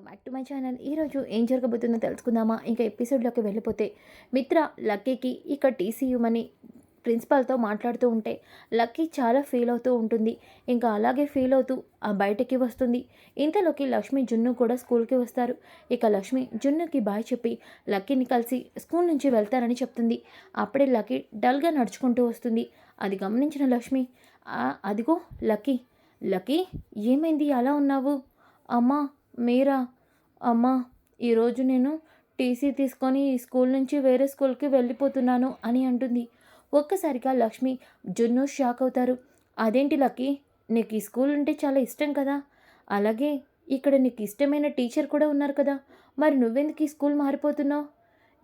Welcome back to my channel. ఈరోజు ఏం జరగబోతుందో తెలుసుకుందామా? ఇంకా ఎపిసోడ్లోకి వెళ్ళిపోతే మిత్ర లక్కీకి ఇక టీసీ ఇవ్వమని ప్రిన్సిపాల్తో మాట్లాడుతూ ఉంటే లక్కీ చాలా ఫీల్ అవుతూ ఉంటుంది. ఇంకా అలాగే ఫీల్ అవుతూ ఆ బయటకి వస్తుంది. ఇంతలోకి లక్ష్మి జున్ను కూడా స్కూల్కి వస్తారు. ఇక లక్ష్మి జున్నుకి బాయ్ చెప్పి లక్కీని కలిసి స్కూల్ నుంచి వెళ్తారని చెప్తుంది. అప్పుడే లక్కీ డల్గా నడుచుకుంటూ వస్తుంది. అది గమనించిన లక్ష్మి అదిగో లక్కీ లక్కీ ఏమైంది? అలా ఉన్నావు? అమ్మా మీరా? అమ్మా ఈరోజు నేను టీసీ తీసుకొని ఈ స్కూల్ నుంచి వేరే స్కూల్కి వెళ్ళిపోతున్నాను అని అంటుంది. ఒక్కసారిగా లక్ష్మి జున్ను షాక్ అవుతారు. అదేంటి లక్కీ? నీకు ఈ స్కూల్ అంటే చాలా ఇష్టం కదా? అలాగే ఇక్కడ నీకు ఇష్టమైన టీచర్ కూడా ఉన్నారు కదా? మరి నువ్వెందుకు ఈ స్కూల్ మారిపోతున్నావు?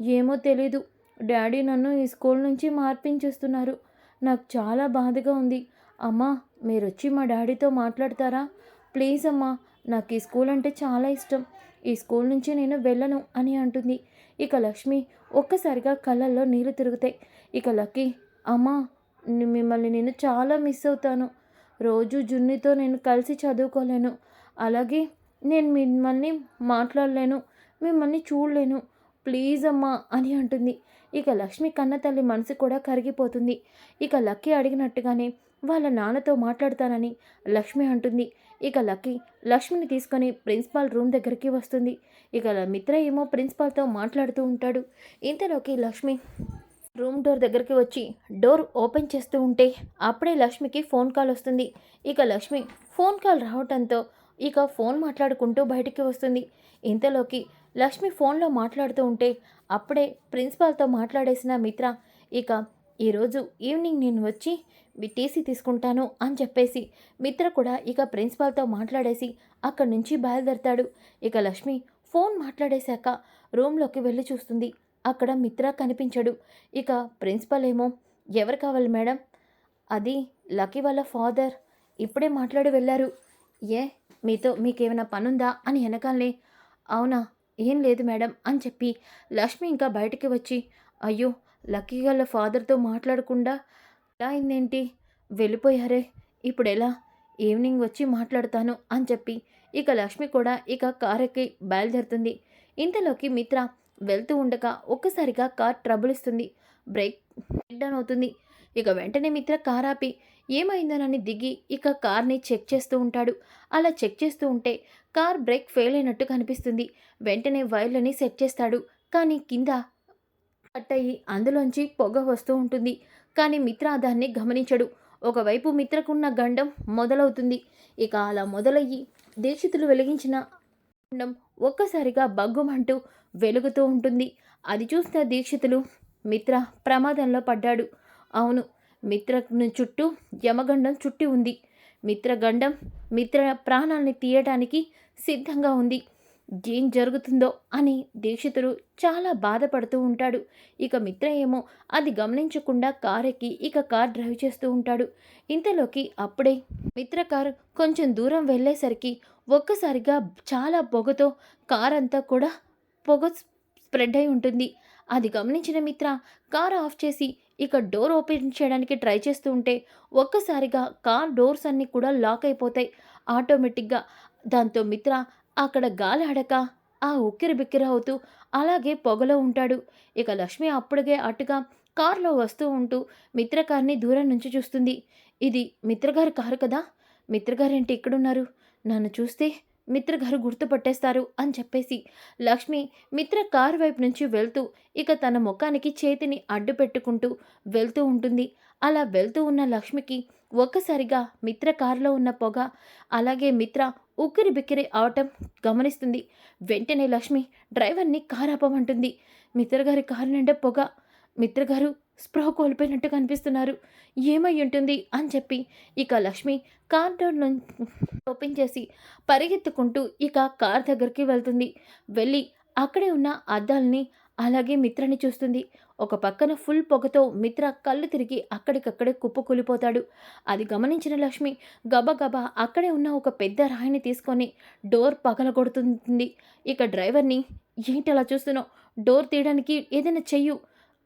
ఏమో తెలీదు. డాడీ నన్ను ఈ స్కూల్ నుంచి మార్పించేస్తున్నారు. నాకు చాలా బాధగా ఉంది. అమ్మా మీరు వచ్చి మా డాడీతో మాట్లాడతారా? ప్లీజ్ అమ్మా నాకు ఈ స్కూల్ అంటే చాలా ఇష్టం. ఈ స్కూల్ నుంచి నేను వెళ్ళను అని అంటుంది. ఇక లక్ష్మి ఒక్కసారిగా కళ్ళల్లో నీళ్ళు తిరుగుతాయి. ఇక లక్కీ అమ్మా మిమ్మల్ని నేను చాలా మిస్ అవుతాను. రోజు జున్నితో నేను కలిసి చదువుకోలేను. అలాగే నేను మిమ్మల్ని మాట్లాడలేను మిమ్మల్ని చూడలేను. ప్లీజ్ అమ్మా అని అంటుంది. ఇక లక్ష్మి కన్న తల్లి మనసు కూడా కరిగిపోతుంది. ఇక లక్కీ అడిగినట్టుగానే వాళ్ళ నాన్నతో మాట్లాడతానని లక్ష్మి అంటుంది. ఇక లక్కీ లక్ష్మిని తీసుకొని ప్రిన్సిపాల్ రూమ్ దగ్గరికి వస్తుంది. ఇక మిత్ర ఏమో ప్రిన్సిపాల్తో మాట్లాడుతూ ఉంటాడు. ఇంతలోకి లక్ష్మి రూమ్ డోర్ దగ్గరికి వచ్చి డోర్ ఓపెన్ చేస్తూ ఉంటే అప్పుడే లక్ష్మికి ఫోన్ కాల్ వస్తుంది. ఇక లక్ష్మి ఫోన్ కాల్ రావటంతో ఇక ఫోన్ మాట్లాడుకుంటూ బయటికి వస్తుంది. ఇంతలోకి లక్ష్మి ఫోన్లో మాట్లాడుతూ ఉంటే అప్పుడే ప్రిన్సిపాల్తో మాట్లాడేసిన మిత్ర ఇక ఈరోజు ఈవినింగ్ నేను వచ్చి మీ టీసీ తీసుకుంటాను అని చెప్పేసి మిత్ర కూడా ఇక ప్రిన్సిపాల్తో మాట్లాడేసి అక్కడి నుంచి బయలుదేరతాడు. ఇక లక్ష్మి ఫోన్ మాట్లాడేశాక రూమ్లోకి వెళ్ళి చూస్తుంది. అక్కడ మిత్ర కనిపించడు. ఇక ప్రిన్సిపల్ ఏమో ఎవరు కావాలి మేడం? అది లక్కీ వాళ్ళ ఫాదర్. ఇప్పుడే మాట్లాడి వెళ్ళారు. ఏ మీతో మీకేమైనా పనుందా? అని వెనకాలనే అవునా ఏం లేదు మేడం అని చెప్పి లక్ష్మి ఇంకా బయటికి వచ్చి అయ్యో లక్కీ వాళ్ళ ఫాదర్తో మాట్లాడకుండా ఎలా అయిందేంటి? వెళ్ళిపోయారే ఇప్పుడు ఎలా ఈవినింగ్ వచ్చి మాట్లాడతాను అని చెప్పి ఇక లక్ష్మి కూడా ఇక కారెక్కి బయలుదేరుతుంది. ఇంతలోకి మిత్ర వెళ్తూ ఉండగా ఒక్కసారిగా కార్ ట్రబుల్ ఇస్తుంది. బ్రేక్ బ్రేక్ డౌన్ అవుతుంది. ఇక వెంటనే మిత్ర కార్ ఆపి ఏమైందోనని దిగి ఇక కార్ని చెక్ చేస్తూ ఉంటాడు. అలా చెక్ చేస్తూ ఉంటే కార్ బ్రేక్ ఫెయిల్ అయినట్టు కనిపిస్తుంది. వెంటనే వైర్లని సెట్ చేస్తాడు. కానీ కింద కట్ అయ్యి అందులోంచి పొగ వస్తూ ఉంటుంది. కానీ మిత్ర దాన్ని గమనించడు. ఒకవైపు మిత్రకున్న గండం మొదలవుతుంది. ఇక అలా మొదలయ్యి దీక్షితులు వెలిగించిన గండం ఒక్కసారిగా బగ్గుమంటూ వెలుగుతూ ఉంటుంది. అది చూసిన దీక్షితులు మిత్ర ప్రమాదంలో పడ్డాడు. అవును మిత్ర చుట్టూ యమగండం చుట్టి ఉంది. మిత్ర గండం మిత్ర ప్రాణాల్ని తీయటానికి సిద్ధంగా ఉంది. ఏం జరుగుతుందో అని దీక్షితుడు చాలా బాధపడుతూ ఉంటాడు. ఇక మిత్ర ఏమో అది గమనించకుండా కార్ ఎక్కి ఇక కార్ డ్రైవ్ చేస్తూ ఉంటాడు. ఇంతలోకి అప్పుడే మిత్ర కారు కొంచెం దూరం వెళ్ళేసరికి ఒక్కసారిగా చాలా పొగతో కార్ అంతా కూడా పొగ స్ప్రెడ్ అయి ఉంటుంది. అది గమనించిన మిత్ర కార్ ఆఫ్ చేసి ఇక డోర్ ఓపెన్ చేయడానికి ట్రై చేస్తూ ఉంటే ఒక్కసారిగా కార్ డోర్స్ అన్నీ కూడా లాక్ అయిపోతాయి. ఆటోమేటిక్గా దాంతో మిత్ర అక్కడ గాలి అడక ఆ ఉక్కిరి బిక్కిరి అవుతూ అలాగే పొగలో ఉంటాడు. ఇక లక్ష్మి అప్పటికే అటుగా కారులో వస్తూ ఉంటూ మిత్రకారిని దూరం నుంచి చూస్తుంది. ఇది మిత్రగారి కారు కదా? మిత్రగారేంటి ఇక్కడున్నారు? నన్ను చూస్తే మిత్ర గారు గుర్తుపట్టేస్తారు అని చెప్పేసి లక్ష్మి మిత్ర కారు వైపు నుంచి వెళ్తూ ఇక తన ముఖానికి చేతిని అడ్డు పెట్టుకుంటూ వెళ్తూ ఉంటుంది. అలా వెళ్తూ ఉన్న లక్ష్మికి ఒక్కసారిగా మిత్ర కారులో ఉన్న పొగ అలాగే మిత్ర ఉక్కిరి బిక్కిరి అవటం గమనిస్తుంది. వెంటనే లక్ష్మి డ్రైవర్ని కారు ఆపమంటుంది. మిత్రగారి కారు నిండా పొగ. మిత్రగారు స్పృహ కోల్పోయినట్టు కనిపిస్తున్నారు. ఏమై ఉంటుంది? అని చెప్పి ఇక లక్ష్మి కార్ డోర్ నుంచి ఓపెన్ చేసి పరిగెత్తుకుంటూ ఇక కార్ దగ్గరికి వెళ్తుంది. వెళ్ళి అక్కడే ఉన్న అద్దాలని అలాగే మిత్రని చూస్తుంది. ఒక పక్కన ఫుల్ పొగతో మిత్ర కళ్ళు తిరిగి అక్కడికక్కడే కుప్పకూలిపోతాడు. అది గమనించిన లక్ష్మి గబగబా అక్కడే ఉన్న ఒక పెద్ద రాయిని తీసుకొని డోర్ పగలగొడుతుంది. ఇక డ్రైవర్ని ఏంటి అలా చూస్తున్నావు? డోర్ తీయడానికి ఏదైనా చెయ్యు.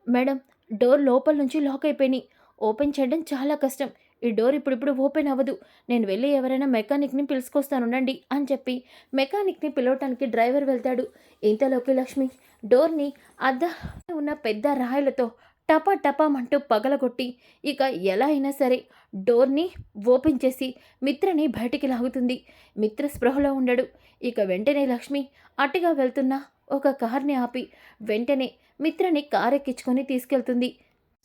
మేడం డోర్ లోపల నుంచి లాక్ అయిపోయినాయి. ఓపెన్ చేయడం చాలా కష్టం. ఈ డోర్ ఇప్పుడిప్పుడు ఓపెన్ అవ్వదు. నేను వెళ్ళి ఎవరైనా మెకానిక్ని పిలుచుకొస్తానుండండి అని చెప్పి మెకానిక్ని పిలవటానికి డ్రైవర్ వెళ్తాడు. ఇంతలోకి లక్ష్మి డోర్ని అద్ద ఉన్న పెద్ద రాయిలతో టపా టపామంటూ పగలగొట్టి ఇక ఎలా అయినా సరే డోర్ని ఓపెన్ చేసి మిత్రని బయటికి లాగుతుంది. మిత్ర స్పృహలో ఉండడు. ఇక వెంటనే లక్ష్మి అటుగా వెళ్తున్న ఒక కార్ని ఆపి వెంటనే మిత్రని కారెక్కించుకొని తీసుకెళ్తుంది.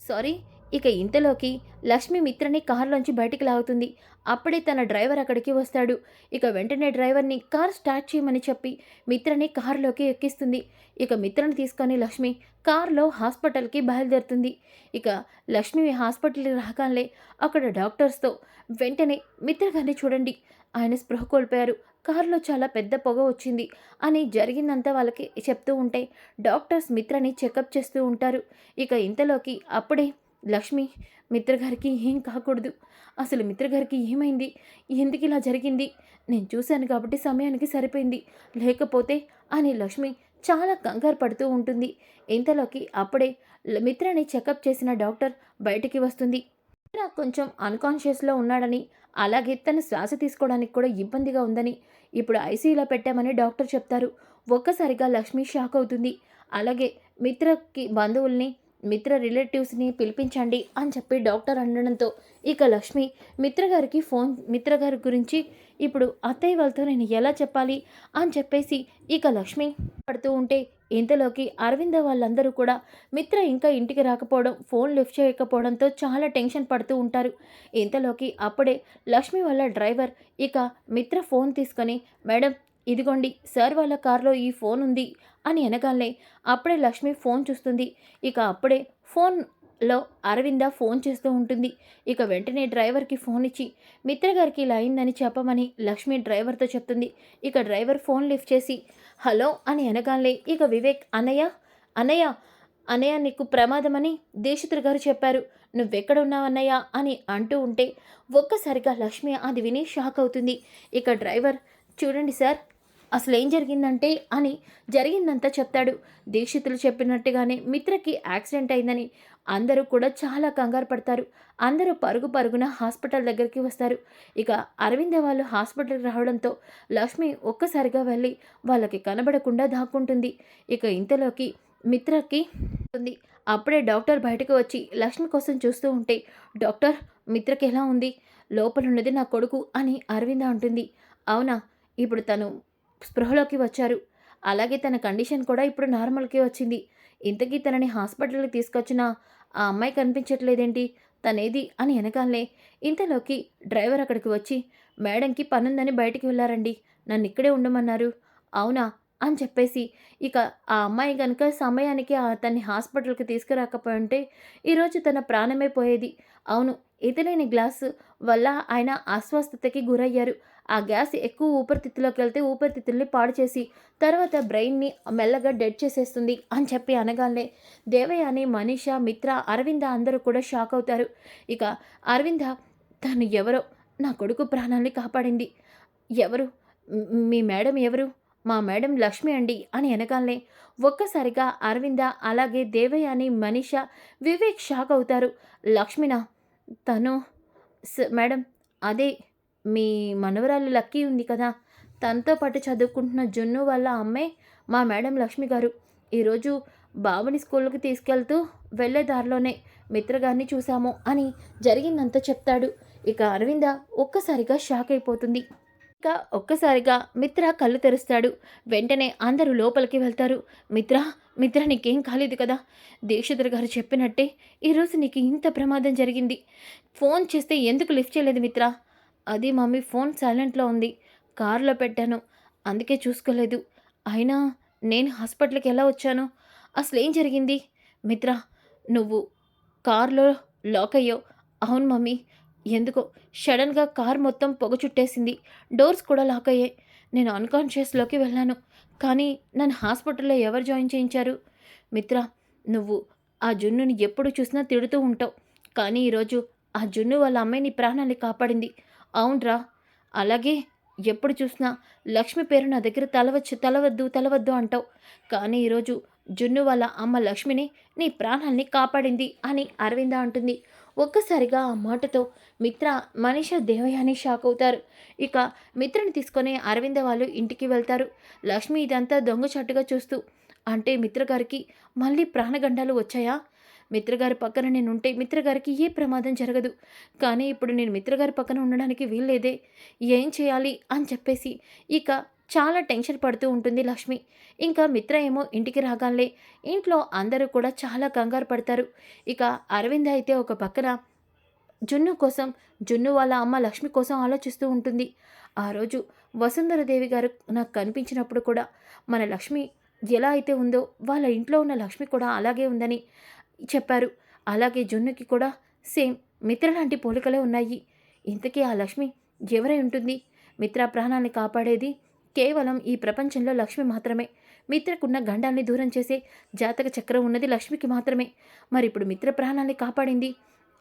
సారీ ఇక ఇంతలోకి లక్ష్మి మిత్రని కారులోంచి బయటికి లాగుతుంది. అప్పుడే తన డ్రైవర్ అక్కడికి వస్తాడు. ఇక వెంటనే డ్రైవర్ని కార్ స్టార్ట్ చేయమని చెప్పి మిత్రని కారులోకి ఎక్కిస్తుంది. ఇక మిత్రని తీసుకొని లక్ష్మి కారులో హాస్పిటల్కి బయలుదేరుతుంది. ఇక లక్ష్మి హాస్పిటల్కి రాగానే అక్కడ డాక్టర్స్తో వెంటనే మిత్ర గారిని చూడండి. ఆయన స్పృహ కోల్పోయారు. కారులో చాలా పెద్ద పొగ వచ్చింది అని జరిగిందంతా వాళ్ళకి చెప్తూ ఉంటే డాక్టర్స్ మిత్రని చెకప్ చేస్తూ ఉంటారు. ఇక ఇంతలోకి అప్పుడే లక్ష్మి మిత్రగారికి ఏం కాకూడదు. అసలు మిత్రగారికి ఏమైంది? ఎందుకు ఇలా జరిగింది? నేను చూశాను కాబట్టి సమయానికి సరిపోయింది. లేకపోతే అని లక్ష్మి చాలా కంగారు పడుతూ ఉంటుంది. ఇంతలోకి అప్పుడే మిత్రని చెకప్ చేసిన డాక్టర్ బయటికి వస్తుంది. మిత్ర కొంచెం అన్కాన్షియస్లో ఉన్నాడని అలాగే తన శ్వాస తీసుకోవడానికి కూడా ఇబ్బందిగా ఉందని ఇప్పుడు ఐసీయూలో పెట్టామని డాక్టర్ చెప్తారు. ఒక్కసారిగా లక్ష్మి షాక్ అవుతుంది. అలాగే మిత్రకి బంధువుల్ని మిత్ర రిలేటివ్స్ని పిలిపించండి అని చెప్పి డాక్టర్ అనడంతో ఇక లక్ష్మి మిత్ర గారికి ఫోన్ మిత్ర గారి గురించి ఇప్పుడు అత్తయ్య వాళ్ళతో నేను ఎలా చెప్పాలి అని చెప్పేసి ఇక లక్ష్మి పడుతూ ఉంటే ఇంతలోకి అరవింద వాళ్ళందరూ కూడా మిత్ర ఇంకా ఇంటికి రాకపోవడం ఫోన్ లిఫ్ట్ చేయకపోవడంతో చాలా టెన్షన్ పడుతూ ఉంటారు. ఇంతలోకి అప్పుడే లక్ష్మి వాళ్ళ డ్రైవర్ ఇక మిత్ర ఫోన్ తీసుకొని మేడం ఇదిగోండి సార్ వాళ్ళ కారులో ఈ ఫోన్ ఉంది అని అనగానే అప్పుడే లక్ష్మి ఫోన్ చూస్తుంది. ఇక అప్పుడే ఫోన్లో అరవింద ఫోన్ చేస్తూ ఉంటుంది. ఇక వెంటనే డ్రైవర్కి ఫోన్ ఇచ్చి మిత్ర గారికి ఇలా అయిందని చెప్పమని లక్ష్మి డ్రైవర్తో చెప్తుంది. ఇక డ్రైవర్ ఫోన్ లిఫ్ట్ చేసి హలో అని అనగానే ఇక వివేక్ అన్నయ్య అన్నయ్య అన్నయ్య నీకు ప్రమాదమని దీక్షితులు గారు చెప్పారు. నువ్వెక్కడ ఉన్నావు అన్నయ్య? అని అంటూ ఉంటే ఒక్కసారిగా లక్ష్మి అది విని షాక్ అవుతుంది. ఇక డ్రైవర్ చూడండి సార్ అసలు ఏం జరిగిందంటే అని జరిగిందంతా చెప్తాడు. దీక్షితులు చెప్పినట్టుగానే మిత్రకి యాక్సిడెంట్ అయిందని అందరూ కూడా చాలా కంగారు పడతారు. అందరూ పరుగు పరుగున హాస్పిటల్ దగ్గరికి వస్తారు. ఇక అరవింద వాళ్ళు హాస్పిటల్కి రావడంతో లక్ష్మి ఒక్కసారిగా వెళ్ళి వాళ్ళకి కనబడకుండా దాక్కుంటుంది. ఇక ఇంతలోకి మిత్రకి ఉంది. అప్పుడే డాక్టర్ బయటకు వచ్చి లక్ష్మి కోసం చూస్తూ ఉంటే డాక్టర్ మిత్రకి ఎలా ఉంది? లోపల ఉన్నది నా కొడుకు అని అరవింద అంటుంది. అవునా ఇప్పుడు తను స్పృహలోకి వచ్చారు. అలాగే తన కండిషన్ కూడా ఇప్పుడు నార్మల్కి వచ్చింది. ఇంతకీ తనని హాస్పిటల్కి తీసుకొచ్చిన ఆ అమ్మాయి కనిపించట్లేదేంటి? తనేది అని వెనకాలనే ఇంతలోకి డ్రైవర్ అక్కడికి వచ్చి మేడంకి పనుందని బయటికి వెళ్ళారండి. నన్ను ఇక్కడే ఉండమన్నారు. అవునా? అని చెప్పేసి ఇక ఆ అమ్మాయి కనుక సమయానికి అతన్ని హాస్పిటల్కి తీసుకురాకపోయి ఉంటే ఈరోజు తన ప్రాణమే పోయేది. అవును ఇతలేని గ్లాసు వల్ల ఆయన అస్వస్థతకి గురయ్యారు. ఆ గ్యాస్ ఎక్కువ ఊపిరితిత్తులోకి వెళ్తే ఊపిరితిత్తుల్ని పాడు చేసి తర్వాత బ్రెయిన్ని మెల్లగా డెడ్ చేసేస్తుంది అని చెప్పి అనగానే దేవయ్య అని మనీషా మిత్ర అరవింద అందరూ కూడా షాక్ అవుతారు. ఇక అరవింద తను ఎవరో నా కొడుకు ప్రాణాల్ని కాపాడింది. ఎవరు? మీ మేడం ఎవరు? మా మేడం లక్ష్మి అండి అని అనగానే ఒక్కసారిగా అరవింద అలాగే దేవయాని మనీష వివేక్ షాక్ అవుతారు. లక్ష్మినా తను స- మేడం అదే మీ మనవరాలు లక్కీ ఉంది కదా తనతో పాటు చదువుకుంటున్న జున్ను వాళ్ళ అమ్మే మా మేడం లక్ష్మి గారు. ఈరోజు బాబుని స్కూల్కి తీసుకెళ్తూ వెళ్ళే దారిలోనే మిత్రగారిని చూసాము అని జరిగిందంతా చెప్తాడు. ఇక అరవింద ఒక్కసారిగా షాక్ అయిపోతుంది. ఇక ఒక్కసారిగా మిత్ర కళ్ళు తెరుస్తాడు. వెంటనే అందరూ లోపలికి వెళ్తారు. మిత్ర మిత్ర నీకేం కాలేదు కదా? దీక్షితులు గారు చెప్పినట్టే ఈరోజు నీకు ఇంత ప్రమాదం జరిగింది. ఫోన్ చేస్తే ఎందుకు లిఫ్ట్ చేయలేదు మిత్ర? అది మమ్మీ ఫోన్ సైలెంట్లో ఉంది. కారులో పెట్టాను. అందుకే చూసుకోలేదు. అయినా నేను హాస్పిటల్కి ఎలా వచ్చాను? అసలు ఏం జరిగింది? మిత్ర నువ్వు కారులో లాక్ అయ్యావు. అవును మమ్మీ ఎందుకో సడన్గా కార్ మొత్తం పొగ చుట్టేసింది. డోర్స్ కూడా లాక్ అయ్యాయి. నేను అన్కాన్షియస్లోకి వెళ్ళాను. కానీ నన్ను హాస్పిటల్లో ఎవరు జాయిన్ చేయించారు? మిత్ర నువ్వు ఆ జున్నుని ఎప్పుడు చూసినా తిడుతూ ఉంటావు. కానీ ఈరోజు ఆ జున్ను వాళ్ళ అమ్మాయి నీ ప్రాణాన్ని కాపాడింది. అవునరా. అలాగే ఎప్పుడు చూసినా లక్ష్మి పేరు నా దగ్గర తలవచ్చు తలవద్దు తలవద్దు అంటావు. కానీ ఈరోజు జున్ను వాళ్ళ అమ్మ లక్ష్మిని నీ ప్రాణాల్ని కాపాడింది అని అరవింద అంటుంది. ఒక్కసారిగా ఆ మాటతో మిత్ర మనీష దేవయాని షాక్ అవుతారు. ఇక మిత్రని తీసుకొని అరవింద వాళ్ళు ఇంటికి వెళ్తారు. లక్ష్మి ఇదంతా దొంగచాటుగా చూస్తూ అంటే మిత్రగారికి మళ్ళీ ప్రాణగండాలు వచ్చాయా? మిత్రగారి పక్కన నేను ఉంటే మిత్రగారికి ఏ ప్రమాదం జరగదు. కానీ ఇప్పుడు నేను మిత్రగారి పక్కన ఉండడానికి వీల్లేదే. ఏం చేయాలి? అని చెప్పేసి ఇక చాలా టెన్షన్ పడుతూ ఉంటుంది లక్ష్మి. ఇంకా మిత్ర ఏమో ఇంటికి రాగాలే ఇంట్లో అందరూ కూడా చాలా కంగారు పడతారు. ఇక అరవింద్ అయితే ఒక పక్కన జున్ను కోసం జున్ను వాళ్ళ అమ్మ లక్ష్మి కోసం ఆలోచిస్తూ ఉంటుంది. ఆ రోజు వసుంధరదేవి గారు నాకు కనిపించినప్పుడు కూడా మన లక్ష్మి ఎలా అయితే ఉందో వాళ్ళ ఇంట్లో ఉన్న లక్ష్మి కూడా అలాగే ఉందని చెప్పారు. అలాగే జున్నుకి కూడా సేమ్ మిత్ర లాంటి పోలికలే ఉన్నాయి. ఇంతకీ ఆ లక్ష్మి ఎవరై ఉంటుంది? మిత్ర ప్రాణాన్ని కాపాడేది కేవలం ఈ ప్రపంచంలో లక్ష్మి మాత్రమే. మిత్రకున్న గండాన్ని దూరం చేసే జాతక చక్రం ఉన్నది లక్ష్మికి మాత్రమే. మరి ఇప్పుడు మిత్ర ప్రాణాన్ని కాపాడింది.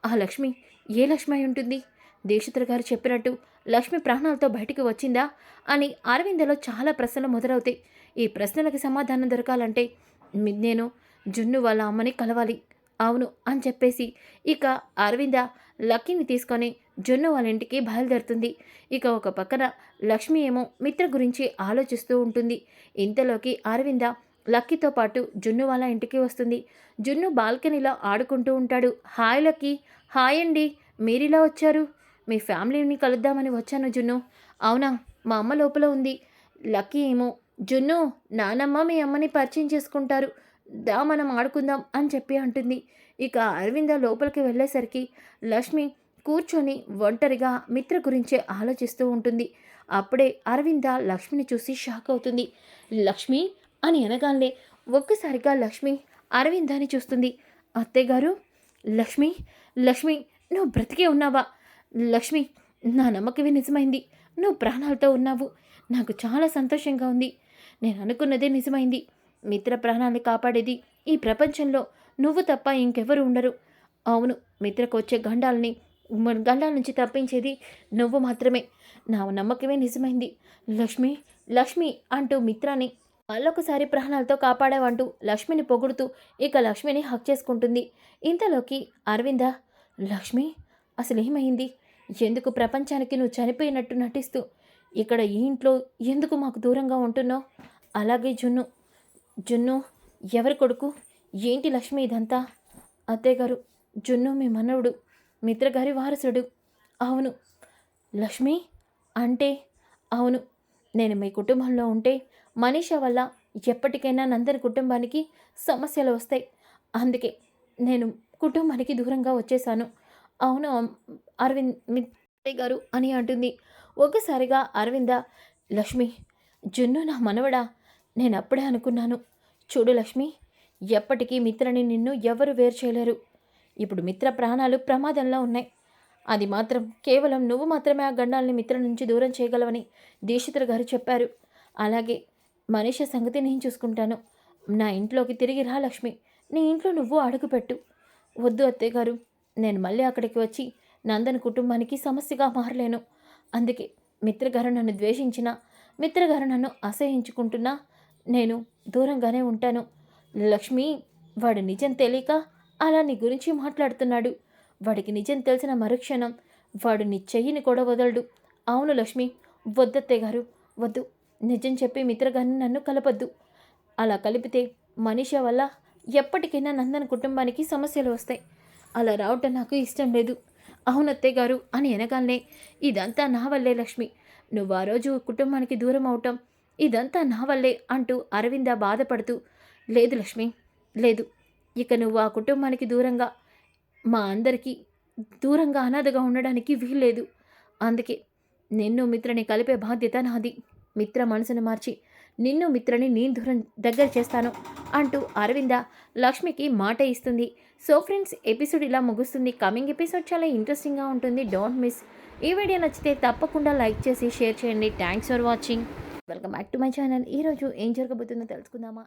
ఆ లక్ష్మి ఏ లక్ష్మి అయి ఉంటుంది? దీక్షితులు గారు చెప్పినట్టు లక్ష్మి ప్రాణాలతో బయటికి వచ్చిందా? అని అరవిందలో చాలా ప్రశ్నలు మొదలవుతాయి. ఈ ప్రశ్నలకు సమాధానం దొరకాలంటే నేను జున్ను వాళ్ళ అమ్మని కలవాలి. అవును అని చెప్పేసి. ఇక అరవింద లక్కీని తీసుకొని జున్ను వాళ్ళ ఇంటికి బయలుదేరుతుంది. ఇక ఒక పక్కన లక్ష్మి ఏమో మిత్ర గురించి ఆలోచిస్తూ ఉంటుంది. ఇంతలోకి అరవింద లక్కీతో పాటు జున్ను వాళ్ళ ఇంటికి వస్తుంది. జున్ను బాల్కనీలో ఆడుకుంటూ ఉంటాడు. Hi lucky. హాయ్ అండి. మీరిలా వచ్చారు? మీ ఫ్యామిలీని కలుద్దామని వచ్చాను జున్ను. అవునా? మా అమ్మ లోపల ఉంది. లక్కీ ఏమో జున్ను నానమ్మ మీ అమ్మని పరిచయం చేసుకుంటారు. దా మనం ఆడుకుందాం అని చెప్పి అంటుంది. ఇక అరవింద లోపలికి వెళ్ళేసరికి లక్ష్మి కూర్చొని ఒంటరిగా మిత్ర గురించే ఆలోచిస్తూ ఉంటుంది. అప్పుడే అరవింద లక్ష్మిని చూసి షాక్ అవుతుంది. లక్ష్మి? అని అనగానే ఒక్కసారిగా లక్ష్మి అరవిందాన్ని చూస్తుంది. అత్తయ్యగారు? లక్ష్మి? లక్ష్మి నువ్వు బ్రతికే ఉన్నావా? లక్ష్మి నా నమ్మకమే నిజమైంది. నువ్వు ప్రాణాలతో ఉన్నావు. నాకు చాలా సంతోషంగా ఉంది. నేను అనుకున్నదే నిజమైంది. మిత్ర ప్రాణాన్ని కాపాడేది ఈ ప్రపంచంలో నువ్వు తప్ప ఇంకెవరు ఉండరు. అవును మిత్రకు వచ్చే గండాలని గండాల నుంచి తప్పించేది నువ్వు మాత్రమే. నా నమ్మకమే నిజమైంది. లక్ష్మి లక్ష్మి అంటూ మిత్రాన్ని మళ్ళొకసారి ప్రాణాలతో కాపాడావంటూ లక్ష్మిని పొగుడుతూ ఇక లక్ష్మిని హక్ చేసుకుంటుంది. ఇంతలోకి అరవింద లక్ష్మి అసలు ఏమైంది ఎందుకు ప్రపంచానికి నువ్వు చనిపోయినట్టు నటిస్తూ? ఇక్కడ ఈ ఇంట్లో ఎందుకు మాకు దూరంగా ఉంటున్నావు? అలాగే జున్ను జున్ను ఎవరి కొడుకు? ఏంటి లక్ష్మి ఇదంతా? అత్తయ్యగారు జున్ను మీ మనవుడు మిత్రగారి వారసుడు. అవును. లక్ష్మి? అంటే? అవును. నేను మీ కుటుంబంలో ఉంటే మనీష వల్ల ఎప్పటికైనా నందరి కుటుంబానికి సమస్యలు వస్తాయి. అందుకే నేను కుటుంబానికి దూరంగా వచ్చేసాను అవును అరవింద్ మిత్రయ్య గారు అని అంటుంది. ఒకసారిగా అరవింద లక్ష్మి జున్ను నా మనవడా? నేను అప్పుడే అనుకున్నాను. చూడు లక్ష్మి ఎప్పటికీ మిత్రని నిన్ను ఎవరు వేరు చేయలేరు. ఇప్పుడు మిత్ర ప్రాణాలు ప్రమాదంలో ఉన్నాయి. అది మాత్రం కేవలం నువ్వు మాత్రమే ఆ గండాల్ని మిత్ర నుంచి దూరం చేయగలవని దీక్షితుల గారు చెప్పారు. అలాగే మనిష సంగతి నేను చూసుకుంటాను. నా ఇంట్లోకి తిరిగి రా లక్ష్మి. నీ ఇంట్లో నువ్వు అడుగుపెట్టు వద్దు అత్తయ్య గారు. నేను మళ్ళీ అక్కడికి వచ్చి నందన్ కుటుంబానికి సమస్యగా మారలేను. అందుకే మిత్రగారు నన్ను ద్వేషించిన మిత్రగారు నన్ను అసహించుకుంటున్నా నేను దూరంగానే ఉంటాను. లక్ష్మి వాడు నిజం తెలియక అలా నీ గురించి మాట్లాడుతున్నాడు. వాడికి నిజం తెలిసిన మరుక్షణం వాడు నీ చెయ్యిని కూడా వదలడు. అవును లక్ష్మి వద్దత్తే గారు వద్దు. నిజం చెప్పి మిత్రగారిని నన్ను కలపద్దు. అలా కలిపితే మనిషి వల్ల ఎప్పటికైనా నందన్ కుటుంబానికి సమస్యలు వస్తాయి. అలా రావటం నాకు ఇష్టం లేదు. అవునత్తే గారు అని అనగానే ఇదంతా నా వల్లే లక్ష్మి. నువ్వు ఆ రోజు కుటుంబానికి దూరం అవటం ఇదంతా నా వల్లే అంటూ అరవింద బాధపడుతూ లేదు లక్ష్మి లేదు. ఇక నువ్వు ఆ కుటుంబానికి దూరంగా మా అందరికీ దూరంగా అనాథగా ఉండడానికి వీల్లేదు. అందుకే నిన్ను మిత్రని కలిపే బాధ్యత నాది. మిత్ర మనసును మార్చి నిన్ను మిత్రని నేను దూరం దగ్గర చేస్తాను అంటూ అరవింద లక్ష్మికి మాట ఇస్తుంది. సో ఫ్రెండ్స్ ఎపిసోడ్ ఇలా ముగుస్తుంది. కమింగ్ ఎపిసోడ్ చాలా ఇంట్రెస్టింగ్గా ఉంటుంది. Don't miss. ఈ వీడియో నచ్చితే తప్పకుండా లైక్ చేసి షేర్ చేయండి. Thanks for watching. Welcome back to my channel. ఈరోజు ఏం జరగబోతుందో తెలుసుకుందామా?